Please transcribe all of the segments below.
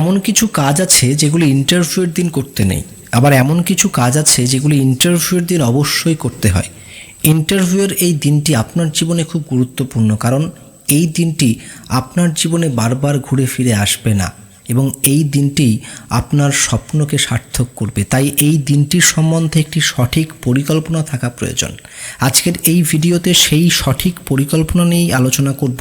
এমন কিছু কাজ আছে যেগুলি ইন্টারভিউয়ের দিন করতে নেই। আবার এমন কিছু কাজ আছে যেগুলি ইন্টারভিউয়ের দিন অবশ্যই করতে হয়। ইন্টারভিউয়ের এই দিনটি আপনার জীবনে খুব গুরুত্বপূর্ণ, কারণ এই দিনটি আপনার জীবনে বারবার ঘুরে ফিরে আসবে না। এবং এই দিনটি আপনার স্বপ্নকে সার্থক করবে। তাই এই দিনটির সম্বন্ধে একটি সঠিক পরিকল্পনা থাকা প্রয়োজন। আজকের এই ভিডিওতে সেই সঠিক পরিকল্পনা নিয়েই আলোচনা করব।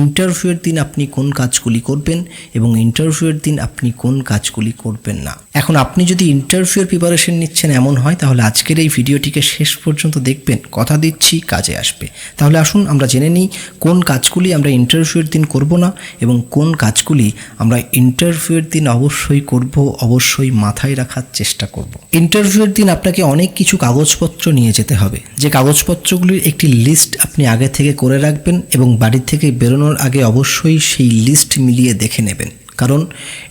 ইন্টারভিউয়ের দিন আপনি কোন কাজগুলি করবেন এবং ইন্টারভিউয়ের দিন আপনি কোন কাজগুলি করবেন না। এখন আপনি যদি ইন্টারভিউয়ের প্রিপারেশন নিচ্ছেন এমন হয়, তাহলে আজকের এই ভিডিওটিকে শেষ পর্যন্ত দেখবেন। কথা দিচ্ছি, কাজে আসবে। তাহলে আসুন, আমরা জেনে নিই কোন কাজগুলি আমরা ইন্টারভিউয়ের দিন করব না এবং কোন কাজগুলি আমরা ইন্টারভিউয়ের দিন অবশ্যই করব, অবশ্যই মাথায় রাখার চেষ্টা করব। ইন্টারভিউয়ের দিন আপনাকে অনেক কিছু কাগজপত্র নিয়ে যেতে হবে। যে কাগজপত্রগুলির একটি লিস্ট আপনি আগে থেকে করে রাখবেন এবং বাড়ি থেকে বেরোনোর আগে অবশ্যই সেই লিস্ট মিলিয়ে দেখে নেবেন। কারণ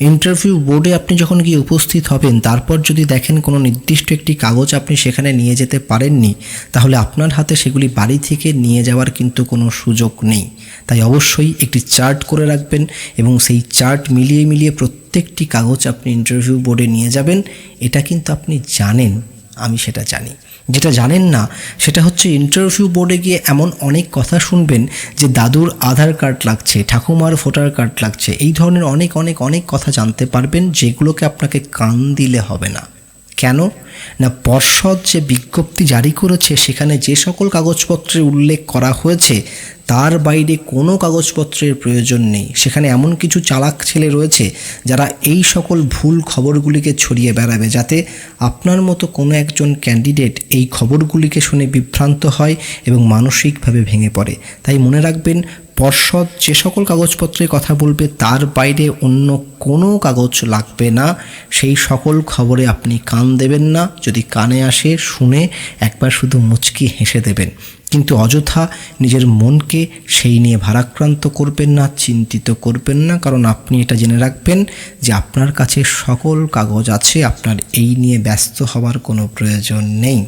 ইন্টারভিউ বোর্ডে আপনি যখন গিয়ে উপস্থিত হবেন, তারপর যদি দেখেন কোনো নির্দিষ্ট একটি কাগজ আপনি সেখানে নিয়ে যেতে পারেননি, তাহলে আপনার হাতে সেগুলি বাড়ি থেকে নিয়ে যাওয়ার কিন্তু কোনো সুযোগ নেই। তাই অবশ্যই একটি চার্ট করে রাখবেন এবং সেই চার্ট মিলিয়ে মিলিয়ে প্রত্যেকটি কাগজ আপনি ইন্টারভিউ বোর্ডে নিয়ে যাবেন। এটা কিন্তু আপনি জানেন, আমি সেটা জানি। যেটা জানেন না, সেটা হচ্ছে ইন্টারভিউ বোর্ডে গিয়ে এমন অনেক কথা শুনবেন যে দাদুর আধার কার্ড লাগছে, ঠাকুমার ভোটার কার্ড লাগছে। এই ধরনের অনেক অনেক অনেক কথা জানতে পারবেন যেগুলোকে আপনাকে কান দিলে হবে না। কেন? না পর্ষদ যে বিজ্ঞপ্তি জারি করেছে, সেখানে যে সকল কাগজপত্রের উল্লেখ করা হয়েছে, তার বাইরে কোনো কাগজপত্রের প্রয়োজন নেই। সেখানে এমন কিছু চালাক ছেলে রয়েছে, যারা এই সকল ভুল খবরগুলিকে ছড়িয়ে বেড়াবে, যাতে আপনার মতো কোনো একজন ক্যান্ডিডেট এই খবরগুলিকে শুনে বিভ্রান্ত হয় এবং মানসিকভাবে ভেঙে পড়ে। তাই মনে রাখবেন পর্ষদ যে সকল কাগজপত্রের কথা বলবে, তার বাইরে অন্য কোনো কাগজ লাগবে না। সেই সকল খবরে আপনি কান দেবেন না। যদি কানে আসে, শুনে একবার শুধু মুচকি হেসে দেবেন। কিন্তু অযথা নিজের মনকে সেই নিয়ে ভারাক্রান্ত করবেন না, চিন্তিত করবেন না। কারণ আপনি এটা জেনে রাখবেন যে আপনার কাছে সকল কাগজ আছে, আপনার এই নিয়ে ব্যস্ত হওয়ার কোনো প্রয়োজন নেই।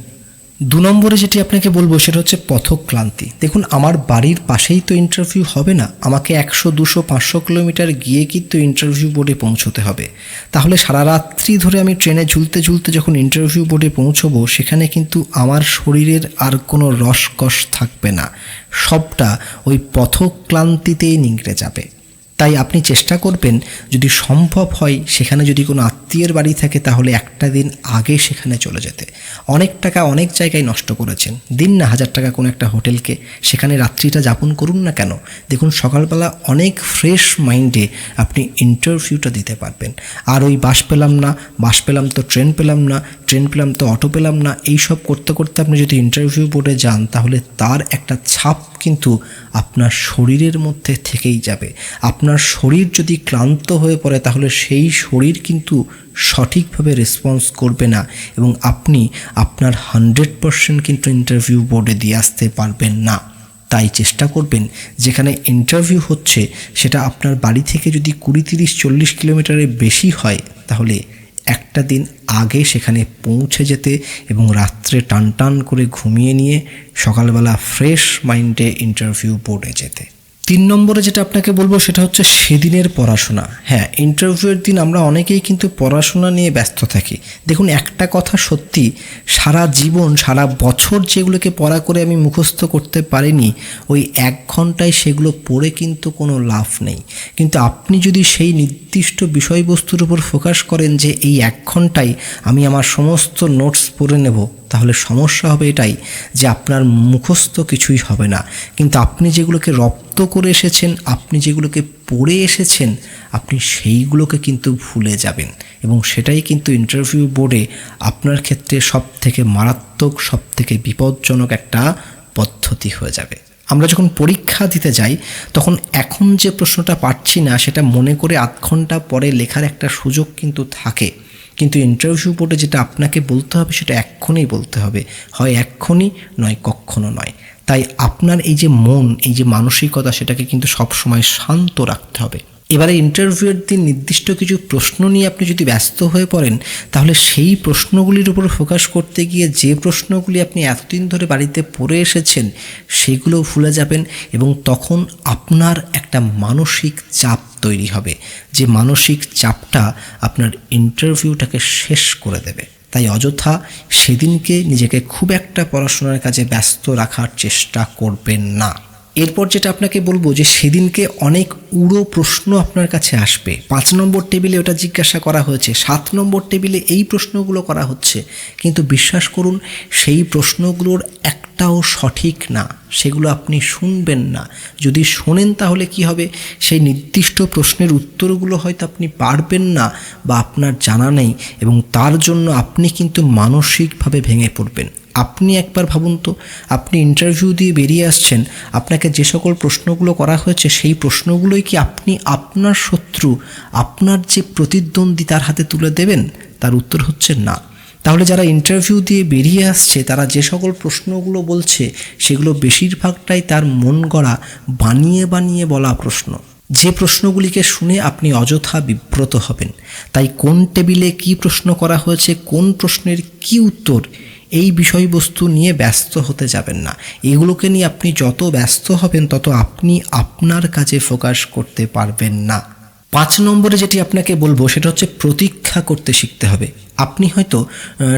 দু নম্বরে যেটি আপনাকে বলব সেটা হচ্ছে পথক্লান্তি। দেখুন, আমার বাড়ির পাশেই তো ইন্টারভিউ হবে না। আমাকে একশো, দুশো, পাঁচশো কিলোমিটার গিয়ে কিন্তু ইন্টারভিউ বোর্ডে পৌঁছতে হবে। তাহলে সারা রাত্রি ধরে আমি ট্রেনে ঝুলতে ঝুলতে যখন ইন্টারভিউ বোর্ডে পৌঁছবো, সেখানে কিন্তু আমার শরীরের আর কোনো রসকস থাকবে না। সবটা ওই পথক্লান্তিতেই নিংড়ে যাবে। তাই আপনি চেষ্টা করবেন, যদি সম্ভব হয় সেখানে যদি কোনো আত্মীয়ের বাড়ি থাকে তাহলে একটা দিন আগে সেখানে চলে যেতে। অনেক টাকা অনেক জায়গায় নষ্ট করেছেন। দিন না হাজার টাকা কোনো একটা হোটেলকে। সেখানে রাত্রিটা যাপন করুন না কেন? দেখুন, সকালবেলা অনেক ফ্রেশ মাইন্ডে আপনি ইন্টারভিউটা দিতে পারবেন। আর ওই বাস পেলাম না, বাস পেলাম তো ট্রেন পেলাম না, ট্রেন পেলাম তো অটো পেলাম না এই সব করতে করতে আপনি যদি ইন্টারভিউ বোর্ডে যান তাহলে তার একটা ছাপ কিন্তু আপনার শরীরের মধ্যে থেকেই যাবে। আপনার শরীর যদি ক্লান্ত হয়ে পড়ে, তাহলে সেই শরীর কিন্তু সঠিকভাবে রেসপন্স করবে না এবং আপনি আপনার হান্ড্রেড পারসেন্ট কিন্তু ইন্টারভিউ বোর্ডে দিয়ে আসতে পারবেন না। তাই চেষ্টা করবেন, যেখানে ইন্টারভিউ হচ্ছে, সেটা আপনার বাড়ি থেকে যদি কুড়ি, তিরিশ, চল্লিশ কিলোমিটারের বেশি হয়, তাহলে একটা দিন আগে সেখানে পৌঁছে যেতে এবং রাত্রে টান টান করে ঘুমিয়ে নিয়ে সকালবেলা ফ্রেশ মাইন্ডে ইন্টারভিউ বোর্ডে যেতে। তিন নম্বরে যেটা আপনাকে বলব সেটা হচ্ছে সেদিনের পড়াশোনা। হ্যাঁ ইন্টারভিউয়ের দিন আমরা অনেকেই কিন্তু পড়াশোনা নিয়ে ব্যস্ত থাকি। দেখুন, একটা কথা সত্যি, সারা জীবন, সারা বছর যেগুলোকে পড়া করে আমি মুখস্থ করতে পারিনি, ওই এক ঘন্টায় সেগুলো পড়ে কিন্তু কোনো লাভ নেই। কিন্তু আপনি যদি সেই নির্দিষ্ট বিষয়বস্তুর উপর ফোকাস করেন যে এই এক ঘন্টায় আমি আমার সমস্ত নোটস পড়ে নেব তাহলে সমস্যা হবে এটাই যে আপনার মুখস্থ কিছুই হবে না। কিন্তু আপনি যেগুলোকে রপ্ত করে এসেছেন, আপনি যেগুলোকে পড়ে এসেছেন, আপনি সেইগুলোকে কিন্তু ভুলে যাবেন। এবং সেটাই কিন্তু ইন্টারভিউ বোর্ডে আপনার ক্ষেত্রে সব থেকে মারাত্মক সব থেকে বিপজ্জনক একটা পদ্ধতি হয়ে যাবে। আমরা যখন পরীক্ষা দিতে যাই, তখন এখন যে প্রশ্নটা পাচ্ছি না, সেটা মনে করে আধ ঘণ্টা পরে লেখার একটা সুযোগ কিন্তু থাকে। কিন্তু ইন্টারভিউ বোর্ডে যেটা আপনাকে বলতে হবে, সেটা এক্ষুনি বলতে হবে। হয় এক্ষুনি, নয় কখনো নয়। তাই আপনার এই যে মন, এই যে মানসিকতা, সেটাকে কিন্তু সবসময় শান্ত রাখতে হবে। এবারে ইন্টারভিউয়ের দিন নির্দিষ্ট কিছু প্রশ্ন নিয়ে আপনি যদি ব্যস্ত হয়ে পড়েন, তাহলে সেই প্রশ্নগুলির উপর ফোকাস করতে গিয়ে যে প্রশ্নগুলি আপনি এতদিন ধরে বাড়িতে পড়ে এসেছেন সেগুলো ভুলে যাবেন এবং তখন আপনার একটা মানসিক চাপ তৈরি হবে। যে মানসিক চাপটা আপনার ইন্টারভিউটাকে শেষ করে দেবে। তাই অযথা সেদিনকে নিজেকে খুব একটা পড়াশোনার কাজে ব্যস্ত রাখার চেষ্টা করবেন না। এরপর যেটা আপনাকে বলব যে সেদিনকে অনেক উড়ো প্রশ্ন আপনার কাছে আসবে। পাঁচ নম্বর টেবিলে ওটা জিজ্ঞাসা করা হয়েছে, সাত নম্বর টেবিলে এই প্রশ্নগুলো করা হচ্ছে। কিন্তু বিশ্বাস করুন, সেই প্রশ্নগুলোর একটাও সঠিক না, সেগুলো আপনি শুনবেন না। যদি শোনেন তাহলে কি হবে? সেই নির্দিষ্ট প্রশ্নের উত্তরগুলো হয়তো আপনি পারবেন না বা আপনার জানা নেই এবং তার জন্য আপনি কিন্তু মানসিকভাবে ভেঙে পড়বেন। আপনি একবার ভাবুন তো, আপনি ইন্টারভিউ দিয়ে বেরিয়ে আসছেন, আপনাকে যে সকল প্রশ্নগুলো করা হয়েছে, সেই প্রশ্নগুলোই কি আপনি আপনার শত্রু, আপনার যে প্রতিদ্বন্দ্বী তার হাতে তুলে দেবেন? তার উত্তর হচ্ছে না। তাহলে যারা ইন্টারভিউ দিয়ে বেরিয়ে আসছে, তারা যে সকল প্রশ্নগুলো বলছে, সেগুলো বেশিরভাগটাই তার মন গড়া, বানিয়ে বানিয়ে বলা প্রশ্ন। যে প্রশ্নগুলিকে শুনে আপনি অযথা বিব্রত হবেন। তাই কোন টেবিলে কি প্রশ্ন করা হয়েছে, কোন প্রশ্নের কি উত্তর এই বিষয়বস্তু নিয়ে ব্যস্ত হতে যাবেন না। এগুলোকে নিয়ে আপনি যত ব্যস্ত হবেন, তত আপনি আপনার কাজে ফোকাস করতে পারবেন না। পাঁচ নম্বরে যেটি আপনাকে বলব, সেটা হচ্ছে প্রতীক্ষা করতে শিখতে হবে। আপনি হয়তো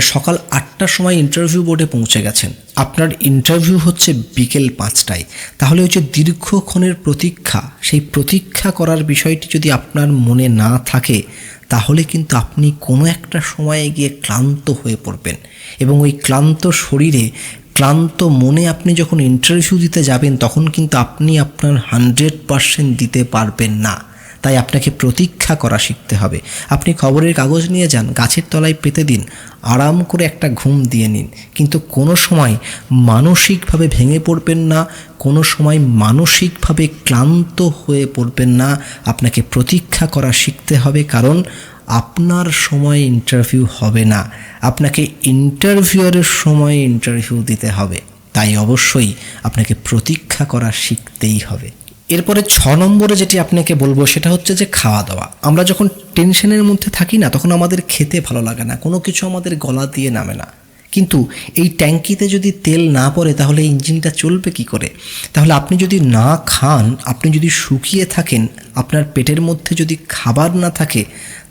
সকাল আটটার সময় ইন্টারভিউ বোর্ডে পৌঁছে গেছেন। আপনার ইন্টারভিউ হচ্ছে বিকেল পাঁচটায়। তাহলে হচ্ছে দীর্ঘক্ষণের প্রতীক্ষা, সেই প্রতীক্ষা করার বিষয়টি যদি আপনার মনে না থাকে তাহলে কিন্তু আপনি কোনো একটা সময়ে গিয়ে ক্লান্ত হয়ে পড়বেন। এবং ওই ক্লান্ত শরীরে, ক্লান্ত মনে আপনি যখন ইন্টারভিউ দিতে যাবেন, তখন কিন্তু আপনি আপনার হান্ড্রেড পারসেন্ট দিতে পারবেন না। তাই আপনাকে প্রতীক্ষা করা শিখতে হবে। আপনি খবরের কাগজ নিয়ে যান, গাছের তলায় পেতে দিন, আরাম করে একটা ঘুম দিয়ে নিন। কিন্তু কোনো সময় মানসিকভাবে ভেঙে পড়বেন না, কোনো সময় মানসিকভাবে ক্লান্ত হয়ে পড়বেন না। আপনাকে প্রতীক্ষা করা শিখতে হবে, কারণ আপনার সময় ইন্টারভিউ হবে না। আপনাকে ইন্টারভিউয়ারের সময় ইন্টারভিউ দিতে হবে। তাই অবশ্যই আপনাকে প্রতীক্ষা করা শিখতেই হবে। এরপরে ছ নম্বরে যেটি আপনাকে বলব সেটা হচ্ছে যে খাওয়া দাওয়া আমরা যখন টেনশনের মধ্যে থাকি না, তখন আমাদের খেতে ভালো লাগে না, কোনো কিছু আমাদের গলা দিয়ে নামে না। কিন্তু এই ট্যাঙ্কিতে যদি তেল না পড়ে, তাহলে ইঞ্জিনটা চলবে কি করে? তাহলে আপনি যদি না খান, আপনি যদি শুকিয়ে থাকেন, আপনার পেটের মধ্যে যদি খাবার না থাকে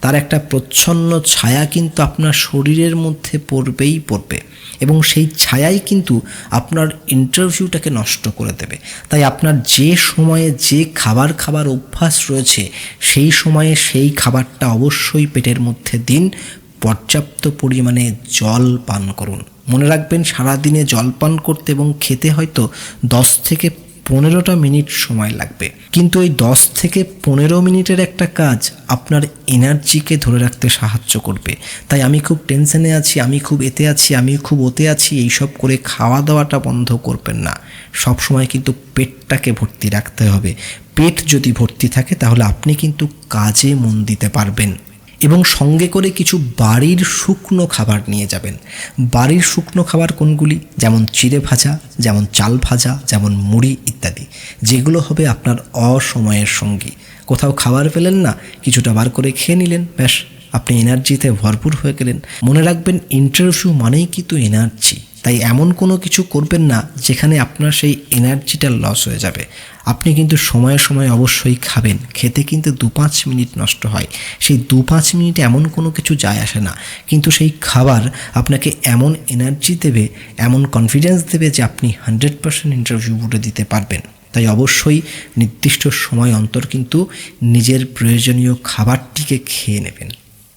তার একটা প্রচ্ছন্ন ছায়া কিন্তু আপনার শরীরের মধ্যে পড়বেই পড়বে এবং সেই ছায়াই কিন্তু আপনার ইন্টারভিউটাকে নষ্ট করে দেবে। তাই আপনার যে সময়ে যে খাবার খাবার অভ্যাস রয়েছে, সেই সময়ে সেই খাবারটা অবশ্যই পেটের মধ্যে দিন, পর্যাপ্ত পরিমাণে জল পান করুন। মনে রাখবেন সারাদিনে জল পান করতে এবং খেতে হয়তো দশ থেকে পনেরোটা মিনিট সময় লাগবে। কিন্তু এই দশ থেকে পনেরো মিনিটের একটা কাজ আপনার এনার্জিকে ধরে রাখতে সাহায্য করবে। তাই আমি খুব টেনশনে আছি, আমি খুব এতে আছি, আমি খুব ওতে আছি, এইসব করে খাওয়া দাওয়াটা বন্ধ করবেন না। সব সময় কিন্তু পেটটাকে ভর্তি রাখতে হবে। পেট যদি ভর্তি থাকে তাহলে আপনি কিন্তু কাজে মন দিতে পারবেন। এবং সঙ্গে করে কিছু বাড়ির শুকনো খাবার নিয়ে যাবেন। বাড়ির শুকনো খাবার কোনগুলি? যেমন চিড়ে ভাজা, যেমন চাল ভাজা, যেমন মুড়ি ইত্যাদি। যেগুলো হবে আপনার অসময়ের সঙ্গী। কোথাও খাবার পেলেন না, কিছুটা বার করে খেয়ে নিলেন, ব্যাস। আপনি এনার্জিতে ভরপুর হয়ে গেলেন। মনে রাখবেন ইন্টারভিউ মানেই কিন্তু এনার্জি তাই এমন কোনো কিছু করবেন না যেখানে আপনার সেই এনার্জিটা লস হয়ে যাবে। আপনি কিন্তু সময়ে সময়ে অবশ্যই খাবেন, খেতে কিন্তু দু পাঁচ মিনিট নষ্ট হয়। সেই দু পাঁচ মিনিট এমন কোনো কিছু যায় আসে না। কিন্তু সেই খাবার আপনাকে এমন এনার্জি দেবে, এমন কনফিডেন্স দেবে যে আপনি হান্ড্রেড পার্সেন্ট ইন্টারভিউ বুটে দিতে পারবেন। তাই অবশ্যই নির্দিষ্ট সময় অন্তর কিন্তু নিজের প্রয়োজনীয় খাবারটিকে খেয়ে নেবেন।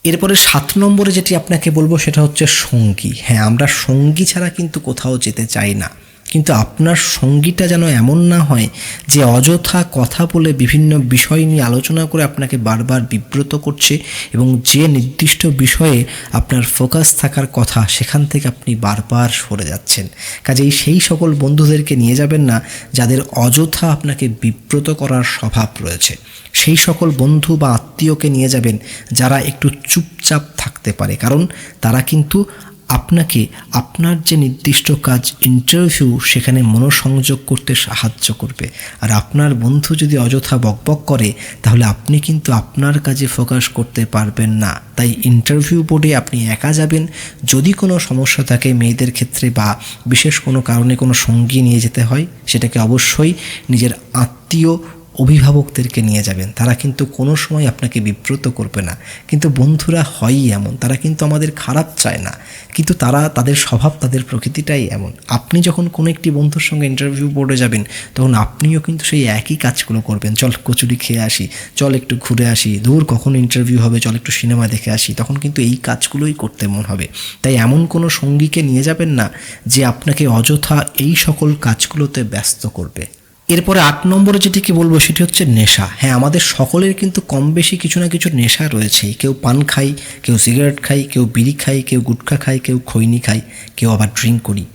এরপরে সাত নম্বরে যেটি আপনাকে বলব সেটা হচ্ছে সঙ্গী। হ্যাঁ আমরা সঙ্গী ছাড়া কিন্তু কোথাও যেতে চাই না। কিন্তু আপনার সঙ্গীটা যেন এমন না হয় যে অযথা কথা বলে বিভিন্ন বিষয় নিয়ে আলোচনা করে আপনাকে বারবার বিব্রত করছে এবং যে নির্দিষ্ট বিষয়ে আপনার ফোকাস থাকার কথা সেখান থেকে আপনি বারবার সরে যাচ্ছেন। কাজেই সেই সকল বন্ধুদেরকে নিয়ে যাবেন না যাদের অযথা আপনাকে বিব্রত করার স্বভাব রয়েছে। সেই সকল বন্ধু বা আত্মীয়কে নিয়ে যাবেন যারা একটু চুপচাপ থাকতে পারে। কারণ তারা কিন্তু আপনাকে আপনার যে নির্দিষ্ট কাজ ইন্টারভিউ সেখানে মনোসংযোগ করতে সাহায্য করবে। আর আপনার বন্ধু যদি অযথা বকবক করে, তাহলে আপনি কিন্তু আপনার কাজে ফোকাস করতে পারবেন না। তাই ইন্টারভিউ বোর্ডে আপনি একা যাবেন। যদি কোনো সমস্যা থাকে মেয়েদের ক্ষেত্রে বা বিশেষ কোনো কারণে কোনো সঙ্গী নিয়ে যেতে হয়, সেটাকে অবশ্যই নিজের আত্মীয় অভিভাবকদেরকে নিয়ে যাবেন, তারা কিন্তু কোনো সময় আপনাকে বিব্রত করবে না। কিন্তু বন্ধুরা হয়ই এমন, তারা কিন্তু আমাদের খারাপ চায় না। কিন্তু তারা, তাদের স্বভাব, তাদের প্রকৃতিটাই এমন। আপনি যখন কোনো একটি বন্ধুর সঙ্গে ইন্টারভিউ বোর্ডে যাবেন, তখন আপনিও কিন্তু সেই একই কাজগুলো করবেন। চল কচুরি খেয়ে আসি, চল একটু ঘুরে আসি, দূর কখন ইন্টারভিউ হবে, চল একটু সিনেমা দেখে আসি, তখন কিন্তু এই কাজগুলোই করতে মন হবে। তাই এমন কোনো সঙ্গীকে নিয়ে যাবেন না, যে আপনাকে অযথা এই সকল কাজগুলোতে ব্যস্ত করবে। এরপরে আট নম্বরে যেটিকে বলব সেটি হচ্ছে নেশা। হ্যাঁ আমাদের সকলের কিন্তু কম বেশি কিছু না কিছু নেশা রয়েছে কেউ পান খাই, কেউ সিগারেট খাই, কেউ বিড়ি খাই, কেউ গুটখা খাই, কেউ খৈনি খাই, কেউ আবার ড্রিঙ্ক করি।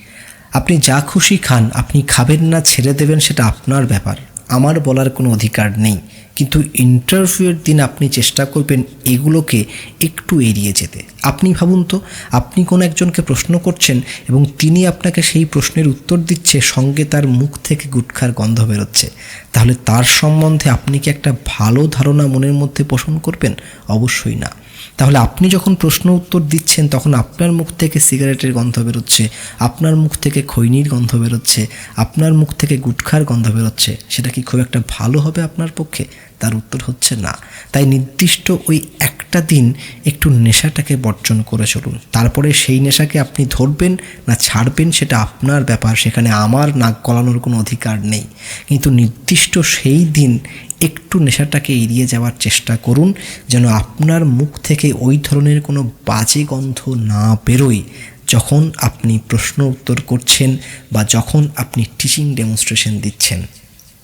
আপনি যা খুশি খান, আপনি খাবেন না, ছেড়ে দেবেন, সেটা আপনার ব্যাপার। আমার বলার কোনো অধিকার নেই। কিন্তু ইন্টারভিউয়ের দিন আপনি চেষ্টা করবেন এগুলোকে একটু এড়িয়ে যেতে। আপনি ভাবুন তো, আপনি কোনো একজনকে প্রশ্ন করছেন এবং তিনি আপনাকে সেই প্রশ্নের উত্তর দিচ্ছে, সঙ্গে তার মুখ থেকে গুটখার গন্ধ বেরোচ্ছে। তাহলে তার সম্বন্ধে আপনি কি একটা ভালো ধারণা মনের মধ্যে পোষণ করবেন? অবশ্যই না। তাহলে আপনি যখন প্রশ্ন উত্তর দিচ্ছেন, তখন আপনার মুখ থেকে সিগারেটের গন্ধ বেরোচ্ছে, আপনার মুখ থেকে খৈনির গন্ধ বেরোচ্ছে, আপনার মুখ থেকে গুটখার গন্ধ বেরোচ্ছে। সেটা কি খুব একটা ভালো হবে আপনার পক্ষে? তার উত্তর হচ্ছে না। তাই নির্দিষ্ট ওই একটা দিন একটু নেশাটাকে বর্জন করে চলুন। তারপরে সেই নেশাকে আপনি ধরবেন না ছাড়বেন সেটা আপনার ব্যাপার। সেখানে আমার নাক গলানোর কোনো অধিকার নেই। কিন্তু নির্দিষ্ট সেই দিন একটু নেশাটাকে এড়িয়ে যাওয়ার চেষ্টা করুন যেন আপনার মুখ থেকে ওই ধরনের কোনো বাজে গন্ধ না বেরোয়। যখন আপনি প্রশ্ন উত্তর করছেন বা যখন আপনি টিচিং ডেমনস্ট্রেশন দিচ্ছেন।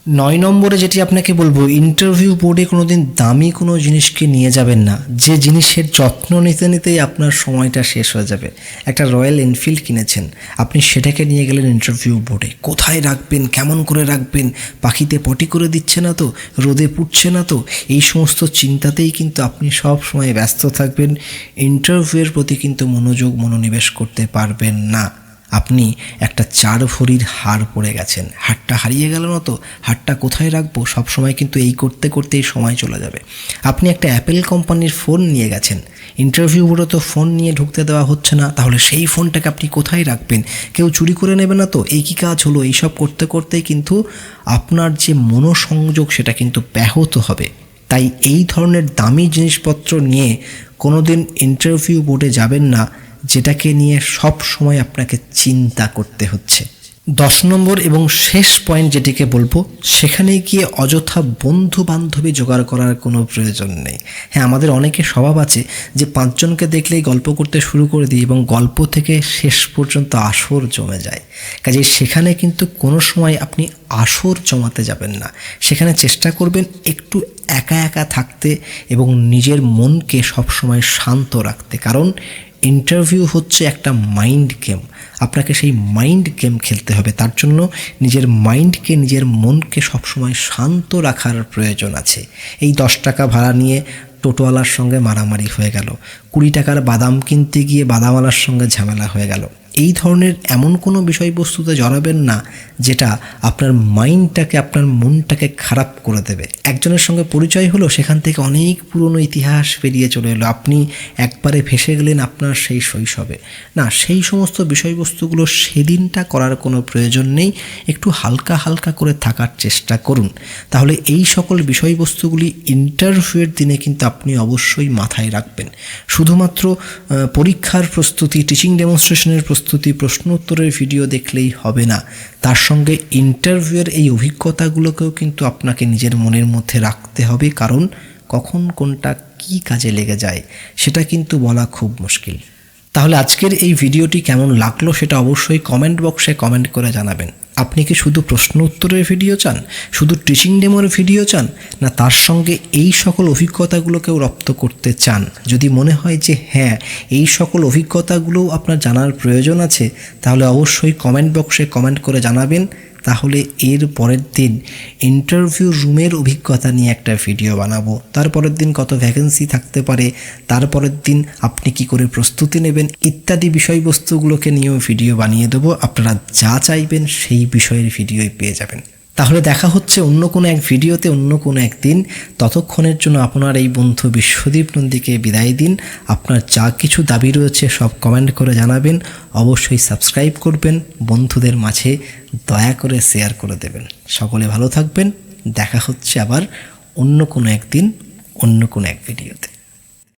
নয় নম্বরে যেটি আপনাকে বলব ইন্টারভিউ বোর্ডে কোনো দিন দামি কোনো জিনিসকে নিয়ে যাবেন না। যে জিনিসের যত্ন নিতে নিতেই আপনার সময়টা শেষ হয়ে যাবে। একটা রয়্যাল এনফিল্ড কিনেছেন। আপনি সেটাকে নিয়ে গেলেন ইন্টারভিউ বোর্ডে কোথায় রাখবেন? কেমন করে রাখবেন? পাখিতে পটি করে দিচ্ছে না তো? রোদে পুড়ছে না তো? এই সমস্ত চিন্তাতেই কিন্তু আপনি সব সময় ব্যস্ত থাকবেন। ইন্টারভিউয়ের প্রতি কিন্তু মনোযোগ, মনোনিবেশ করতে পারবেন না। আপনি একটা চার ভরির হার পড়ে গেছেন। হারটা হারিয়ে গেল না তো? হারটা কোথায় রাখব? সব সময় কিন্তু এই করতে করতেই সময় চলে যাবে। আপনি একটা অ্যাপেল কোম্পানির ফোন নিয়ে গেছেন। ইন্টারভিউ বোর্ডে তো ফোন নিয়ে ঢুকতে দেওয়া হচ্ছে না। তাহলে সেই ফোনটাকে আপনি কোথায় রাখবেন? কেউ চুরি করে নেবে না তো? এই কী কাজ হলো? এইসব করতে করতেই কিন্তু আপনার যে মনোসংযোগ সেটা কিন্তু ব্যাহত হবে। তাই এই ধরনের দামি জিনিসপত্র নিয়ে কোনো দিন ইন্টারভিউ বোর্ডে যাবেন না। যেটাকে নিয়ে সব সময় আপনাকে চিন্তা করতে হচ্ছে। দশ নম্বর এবং শেষ পয়েন্ট যেটিকে বলব, সেখানে গিয়ে অযথা বন্ধু বান্ধবী জোগাড় করার কোনো প্রয়োজন নেই। হ্যাঁ আমাদের অনেকের স্বভাব আছে যে পাঁচজনকে দেখলেই গল্প করতে শুরু করে দিই এবং গল্প থেকে শেষ পর্যন্ত আসর জমে যায়। কাজে সেখানে কিন্তু কোনো সময় আপনি আসর জমাতে যাবেন না। সেখানে চেষ্টা করবেন একটু একা একা থাকতে এবং নিজের মনকে সবসময় শান্ত রাখতে। কারণ ইন্টারভিউ হচ্ছে একটা মাইন্ড গেম আপনাকে সেই মাইন্ড গেম খেলতে হবে। তার জন্য নিজের মাইন্ডকে নিজের মনকে সবসময় শান্ত রাখার প্রয়োজন আছে। এই দশ টাকা ভাড়া নিয়ে টোটোওয়ালার সঙ্গে মারামারি হয়ে গেল। কুড়ি টাকার বাদাম কিনতে গিয়ে বাদামওয়ালার সঙ্গে ঝামেলা হয়ে গেল। এই ধরনের এমন কোনো বিষয়বস্তুতে জড়াবেন না যেটা আপনার মাইন্ডটাকে, আপনার মনটাকে খারাপ করে দেবে। একজনের সঙ্গে পরিচয় হলো, সেখান থেকে অনেক পুরনো ইতিহাস পেরিয়ে চলে এলো। আপনি একবারে ভেসে গেলেন আপনার সেই শৈশবে। না, সেই সমস্ত বিষয়বস্তুগুলো সেদিনটা করার কোনো প্রয়োজন নেই। একটু হালকা হালকা করে থাকার চেষ্টা করুন। তাহলে এই সকল বিষয়বস্তুগুলি ইন্টারভিউয়ের দিনে কিন্তু আপনি অবশ্যই মাথায় রাখবেন। শুধুমাত্র পরীক্ষার প্রস্তুতি টিচিং ডেমনস্ট্রেশনের প্রস্তুতি প্রশ্ন উত্তরের ভিডিও দেখলেই হবে না। তার সঙ্গে ইন্টারভিউয়ের এই অভিজ্ঞতাগুলোকেও কিন্তু আপনাকে নিজের মনের মধ্যে রাখতে হবে, কারণ কখন কোনটা কি কাজে লেগে যায়, সেটা কিন্তু বলা খুব মুশকিল। তাহলে আজকের এই ভিডিওটি কেমন লাগল সেটা অবশ্যই কমেন্ট বক্সে কমেন্ট করে জানাবেন। আপনি কি শুধু প্রশ্ন উত্তরের ভিডিও চান? শুধু টিচিং ডেমোর ভিডিও চান? না তার সঙ্গে এই সকল অভিজ্ঞতাগুলোকেও রপ্ত করতে চান? যদি মনে হয় যে হ্যাঁ এই সকল অভিজ্ঞতাগুলোও আপনার জানার প্রয়োজন আছে, তাহলে অবশ্যই কমেন্ট বক্সে কমেন্ট করে জানাবেন। তাহলে এর পরের দিন ইন্টারভিউ রুমের অভিজ্ঞতা নিয়ে একটা ভিডিও বানাবো। তারপরের দিন কত ভ্যাকেন্সি থাকতে পারে তারপরের দিন আপনি কি করে প্রস্তুতি নেবেন, ইত্যাদি বিষয়বস্তুগুলোকে নিয়েও ভিডিও বানিয়ে দেবো। আপনারা যা চাইবেন সেই বিষয়ের ভিডিওই পেয়ে যাবেন। তাহলে দেখা হচ্ছে অন্য কোনো এক ভিডিওতে অন্য কোনো একদিন। ততক্ষণের জন্য আপনার এই বন্ধু বিশ্বদীপ নন্দীকে বিদায় দিন। আপনার যা কিছু দাবি রয়েছে সব কমেন্ট করে জানাবেন। অবশ্যই সাবস্ক্রাইব করবেন। বন্ধুদের মাঝে দয়া করে শেয়ার করে দেবেন। সকলে ভালো থাকবেন। দেখা হচ্ছে আবার অন্য কোনো একদিন, অন্য কোনো এক ভিডিওতে।